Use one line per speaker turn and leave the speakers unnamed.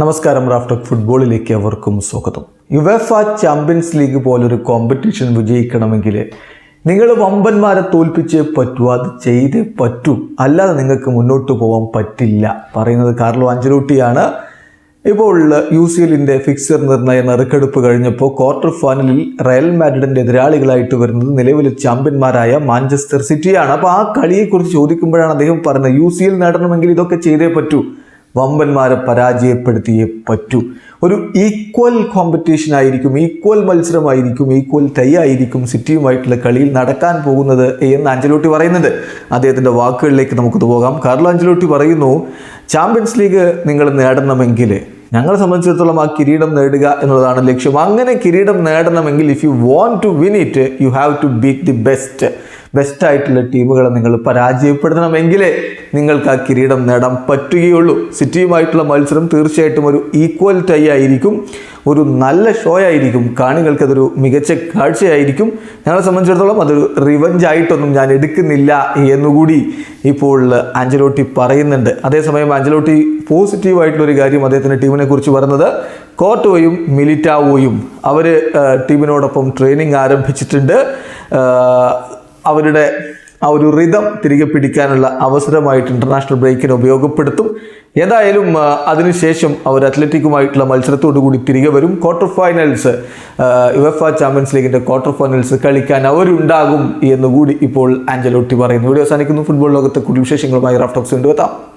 നമസ്കാരം റാഫ്റ്റോക്ക് ഫുട്ബോളിലേക്ക് അവർക്കും സ്വാഗതം. യുവെഫ ചാമ്പ്യൻസ് ലീഗ് പോലൊരു കോമ്പറ്റീഷൻ വിജയിക്കണമെങ്കിൽ നിങ്ങൾ വമ്പന്മാരെ തോൽപ്പിച്ച് പറ്റൂ അത് ചെയ്തേ പറ്റൂ. അല്ലാതെ നിങ്ങൾക്ക് മുന്നോട്ട് പോകാൻ പറ്റില്ല. പറയുന്നത് കാർലോ അഞ്ചലൂട്ടിയാണ്. ഇപ്പോൾ യു സി എല്ലിന്റെ ഫിക്സർ നിർണയ നറുക്കെടുപ്പ് കഴിഞ്ഞപ്പോൾ ക്വാർട്ടർ ഫൈനലിൽ റയൽ മാഡ്രിഡിന്റെ എതിരാളികളായിട്ട് വരുന്നത് നിലവിലെ ചാമ്പ്യന്മാരായ മാഞ്ചസ്റ്റർ സിറ്റിയാണ്. അപ്പോൾ ആ കളിയെക്കുറിച്ച് ചോദിക്കുമ്പോഴാണ് അദ്ദേഹം പറഞ്ഞത് യു സി എൽ നേടണമെങ്കിൽ ഇതൊക്കെ ചെയ്തേ പറ്റൂ. വമ്പന്മാരെ പരാജയപ്പെടുത്തിയേ പറ്റൂ. ഒരു ഈക്വൽ കോമ്പറ്റീഷൻ ആയിരിക്കും ഈക്വൽ മത്സരമായിരിക്കും ഈക്വൽ ടൈ ആയിരിക്കും സിറ്റിയുമായിട്ടുള്ള കളിയിൽ നടക്കാൻ പോകുന്നത് എന്ന് അഞ്ചലോട്ടി പറയുന്നുണ്ട്. അദ്ദേഹത്തിന്റെ വാക്കുകളിലേക്ക് നമുക്കത് പോകാം. കാർലോ അഞ്ചലോട്ടി പറയുന്നു ചാമ്പ്യൻസ് ലീഗ് നിങ്ങൾ നേടണമെങ്കിൽ ഞങ്ങളെ സംബന്ധിച്ചിടത്തോളം ആ കിരീടം നേടുക എന്നുള്ളതാണ് ലക്ഷ്യം. അങ്ങനെ കിരീടം നേടണമെങ്കിൽ if you want to win it you have to beat the best best ആയിട്ടുള്ള ടീമുകളെ നിങ്ങൾ പരാജയപ്പെടുത്തണമെങ്കിലേ നിങ്ങൾക്ക് ആ കിരീടം നേടാൻ പറ്റുകയുള്ളൂ. സിറ്റിയുമായിട്ടുള്ള മത്സരം തീർച്ചയായിട്ടും ഒരു ഈക്വൽ ടൈ ആയിരിക്കും. ഒരു നല്ല ഷോ ആയിരിക്കും. കാണികൾക്ക് അതൊരു മികച്ച കാഴ്ചയായിരിക്കും. ഞങ്ങളെ സംബന്ധിച്ചിടത്തോളം അതൊരു റിവഞ്ച് ആയിട്ടൊന്നും ഞാൻ എടുക്കുന്നില്ല എന്നുകൂടി ഇപ്പോൾ ആഞ്ചലോട്ടി പറയുന്നുണ്ട്. അതേസമയം ആഞ്ചലോട്ടി പോസിറ്റീവായിട്ടുള്ളൊരു കാര്യം അദ്ദേഹത്തിന്റെ ടീമിനെ കുറിച്ച് പറയുന്നത് കോട്ടോയും മിലിറ്റാവോയും അവർ ടീമിനോടൊപ്പം ട്രെയിനിങ് ആരംഭിച്ചിട്ടുണ്ട്. അവരുടെ ആ ഒരു റിതം തിരികെ പിടിക്കാനുള്ള അവസരമായിട്ട് ഇന്റർനാഷണൽ ബ്രേക്കിനെ ഉപയോഗപ്പെടുത്തും. ഏതായാലും അതിനുശേഷം അവർ അത്ലറ്റിക്കുമായിട്ടുള്ള മത്സരത്തോടു കൂടി തിരികെ വരും. ക്വാർട്ടർ ഫൈനൽസ് യുഎഫ ചാമ്പ്യൻസ് ലീഗിന്റെ ക്വാർട്ടർ ഫൈനൽസ് കളിക്കാൻ അവരുണ്ടാകും എന്നുകൂടി ഇപ്പോൾ ആഞ്ചലോട്ടി പറയുന്നു. വീഡിയോ അവസാനിക്കുന്നു. ഫുട്ബോൾ ലോകത്തെ കൂടുതൽ വിശേഷങ്ങളുമായി റാഫ്റ്റോക്സ് കൊണ്ടുവെത്താം